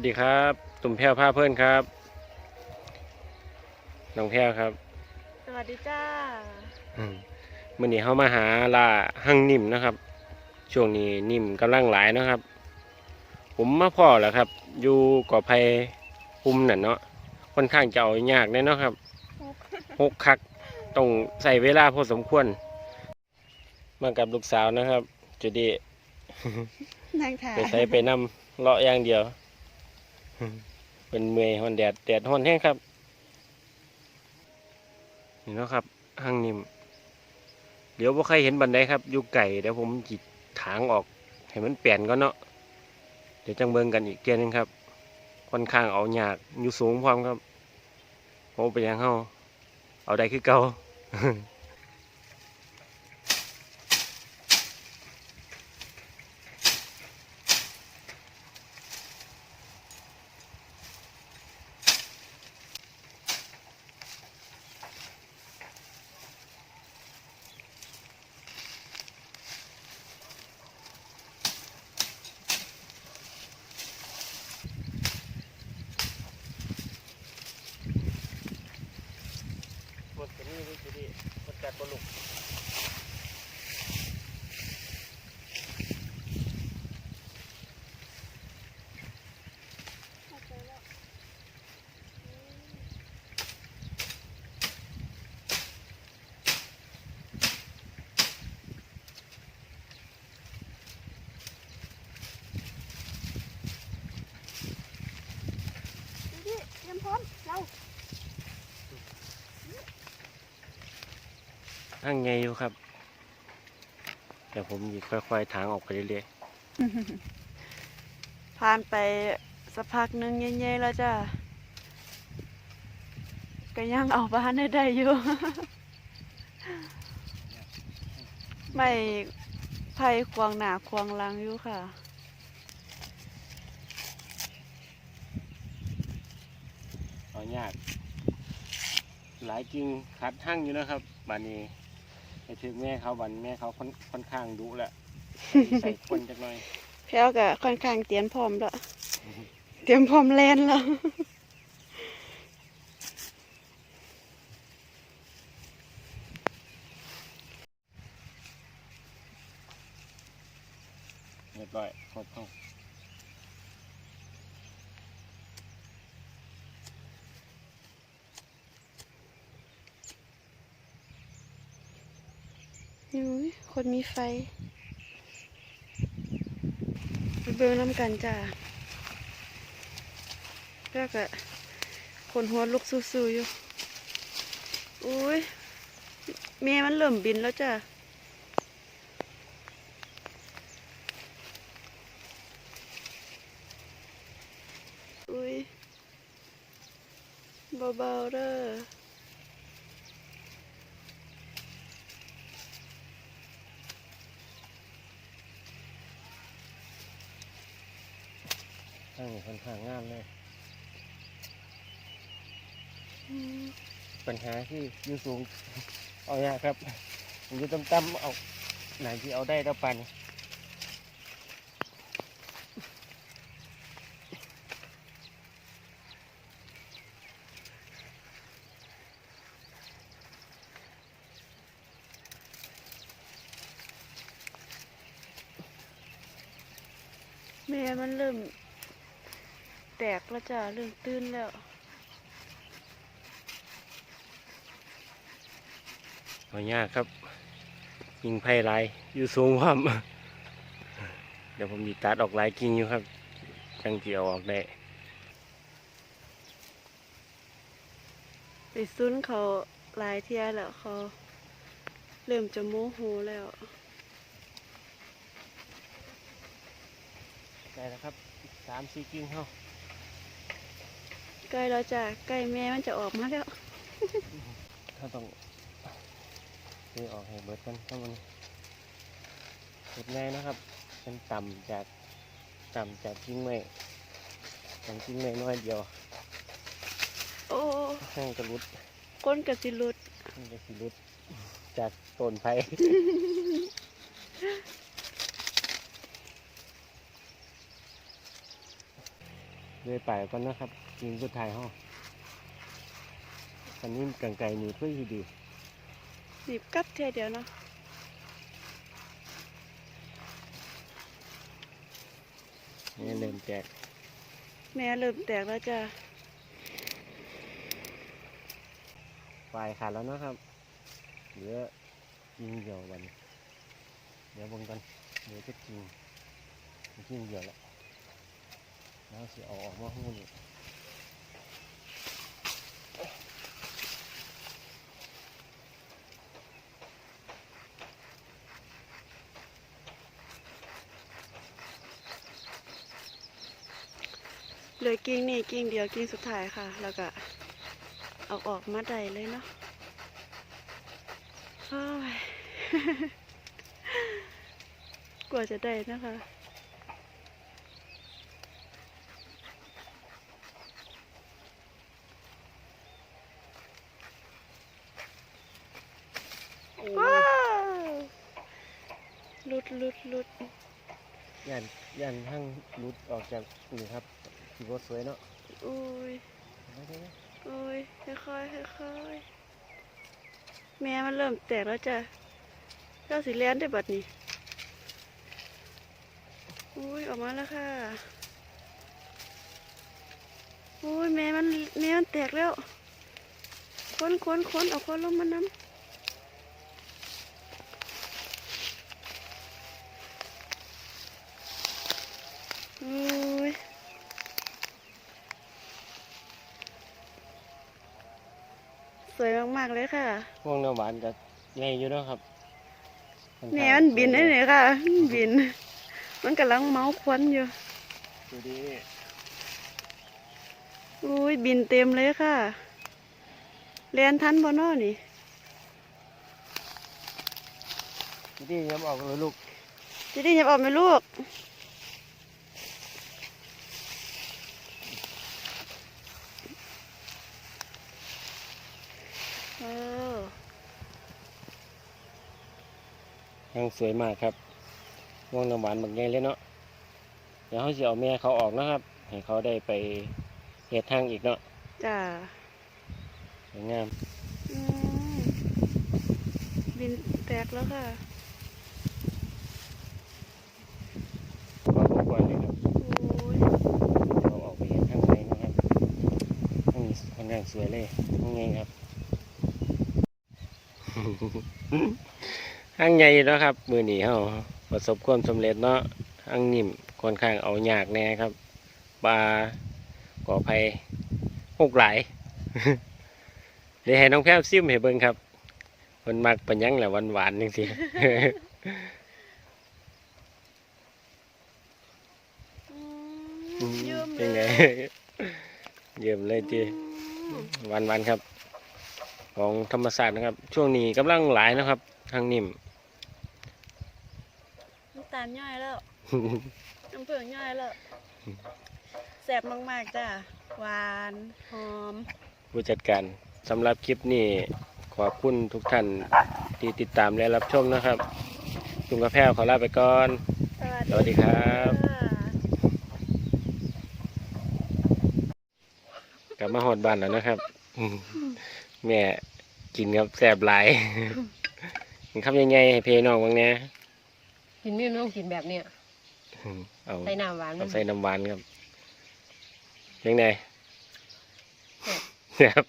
วัสดีครับ ตุ่มแพรวผ้าเพื่อนครับ น้องแพรวครับ สวัสดีจ้าอืมมื่อนี้เขามาหาล่าหั่งนิ่มนะครับ ช่วงนี้นิ่มกำลังหลายเนาะครับ ผมมาพ่อแหล้วครับ อยู่ก่อไผ่ปุ่มนั่นเนาะค่อนข้างจะเอายากแน่เนาะครับหกคักต้องใส่เวลาพอสมควร มากับลูกสาวนะครับจุดีนั่งถ่ายไปใส่ไปนำเลาะอย่างเดียว เป็นเมย์ฮอนแดดแดดฮอนแห้งครับนี่นะครับห้างนิ่มเดี๋ยวว่าใครเห็นบันไดครับอยู่ไก่เดี๋ยวผมจิตถางออกให้มันเปลี่ยนก็เนาะเดี๋ยวจังเบิงกันอีกเกียนึงครับ ค่อนข้างเอายากอยู่สูงพร้อมครับผมไปยังเฮาเอาได้คือเก่า กดตัวนี้ดูสิดิกดจัดบอลุก พี่เตรียมพร้อมเรา ห้างไงอยู่ครับเดี๋ยวผมหยิบค่อยๆถางออกไปเรื่อยผ่านไปสักพักหนึงเย่ๆแล้วจ้าก็ยังเอาบ้านได้ได้อยู่ไม่ไผ่ควงหนาควงหลังอยู่ค่ะๆเอายาก หลายกิ่งขัดห้างอยู่นะครับบานนี้ ไปถึงแม่เขาบันแม่เขาค่อนค่อนข้างดุแหละ ใส่คนจักหน่อย แพ้วก็ค่อนข้างเตรียมพร้อมแล้ว เตรียมพร้อมแลนแล้ว เรียบร้อยครบห้อง อุ้ยคนมีไฟไปเบิ่งน้ำกันจ้าแล้วก็คนหัวลุกสู้ๆอยู่อุ้ยเมย์มันเริ่มบินแล้วจ้าอุ้ยเบาๆเด้อ ห้างนี้ค่อนข้างงามเลยอืมปัญหาที่อยู่สูง เอายากครับผมอยู่ต่ำๆเอาไหนที่เอาได้แล้วปันแม่มันเริ่ม แตกแล้วจ้าเริ่มตื้นแล้วเอายากครับ ยิงไพ่ลายอยู่สูงความเดี๋ยวผมดีตัดออกลายกิ่งอยู่ครับจังเกี่ยวออกได้ไปซุนเขาหลายเที่ยแล้วเขาเริ่มจะโมโหแล้วได้แล้วครับสามสี่กิ่งเข้า ใกล้แล้วจ้าใกล้แม่มันจะออกมาแล้ว ถ้าต้องนี่ออกให้เบิดกันถ้ามันเห็ดง่ายนะครับเป็นต่ำจากต่ำจากกิ่งไม้ต่ำกิ่งไม้น้อยเดียว โอ้ห้างกระลุดก้นกระสิหลุดห้างกระสิลุด จากต้นไผ่เลยไปก่อนนะครับ ยิงสุดท้ายห้องคันนี้กังไก่นี่เพื่อที่ดีหนีบกัดเท่เดียวเนาะนี่เริ่มแจกแม่เริ่มแตกแล้วจ้ะปลายขาดแล้วนะครับ เหลือยิงเดียววันนี้เดี๋ยวเบงกันเดี๋ยวจะกินกินเดียวแหละแล้วสิเอาออกมาข้างนอก เหลยกิ่งนี่กิ่งเดียวกิ่งสุดท้ายค่ะ แล้วก็เอาออกมาได้เลยเนาะโอ้ยกว่าจะได้นะคะว้าวหลุดหลุดหลุดยันยันทั้งรุดออกจากนี่ครับ สีบสวยเนาะอุ้ยเอาไปเลยอุ้ยค่อยๆค่อยๆแม่มันเริ่มแตกแล้วจ้ะเจ้าสีเลียนได้บัดนี้อุ้ยออกมาแล้วค่ะอุ้ยแม่มันแม่มันแตกแล้วค้นค้นค้นเอาค้นลงมาน้ำอุ้ย สวยมากๆเลยค่ะพวงน้ำหวานจะใหญ่อยู่เนาะครับแม่มันบินได้เลยค่ะมันบิน มันกำลังเมาควันอยู่ดูดีอุ้ยบินเต็มเลยค่ะเรียนทันบ่นอนี่ดูดีย้ำออกเลยลูกจะได้ยับออกไหมลูก เออยังสวยมากครับพวงน้ำหวานบักใหญ่เลยเนาะเดี๋ยวเขาจะเอาแม่เขาออกนะครับให้เขาได้ไปเฮ็ดทางอีกเนาะจ้าสวยงามอืมบินแตกแล้วค่ะพอพอเลยครับโอ้ยเราออกไปเฮ็ดทางไหนนะครับทางนี้ค่อนข้างสวยเลยทางไงครับ ทางใหญ่เนาะครับ มือหนีเขาประสบความสำเร็จเนาะทางนิ่มค่อนข้างเอายากแน่ครับปลาก่อภัยหกหลายเดี๋ยวให้น้องแพรวซิมให้เบิ่งครับเพิ่นมักปัญญังแหละหวานหวานๆจังซี่อืมเยิ้มเป็นเลไงยเยี่ยมเลยทีอืมหวานหวานๆครับ ของธรรมศาสตร์นะครับ ช่วงนี้กำลังหลายนะครับ ทางนิ่มน้ำตาลย่อยแล้ว น้ำผึ้งย่อยแล้วแซ่บมากๆจ้าหวานหอมผู้จัดการสำหรับคลิปนี้ขอบคุณทุกท่านที่ติดตามและรับชมนะครับลุงกระแพรวขอลาไปก่อน สวัสดีครับค่ะกลับมาหอดบ้านแล้วนะครับอืม แม่กินครับแสบหลายกินคำยังไงให้เพน้องบ้างเนี่ยกินนี่มันต้องกินแบบเนี้ยเอาใส่น้ำหวานมัเอานใส่น้ำหวานครับยังไงแซ่บแซ่บ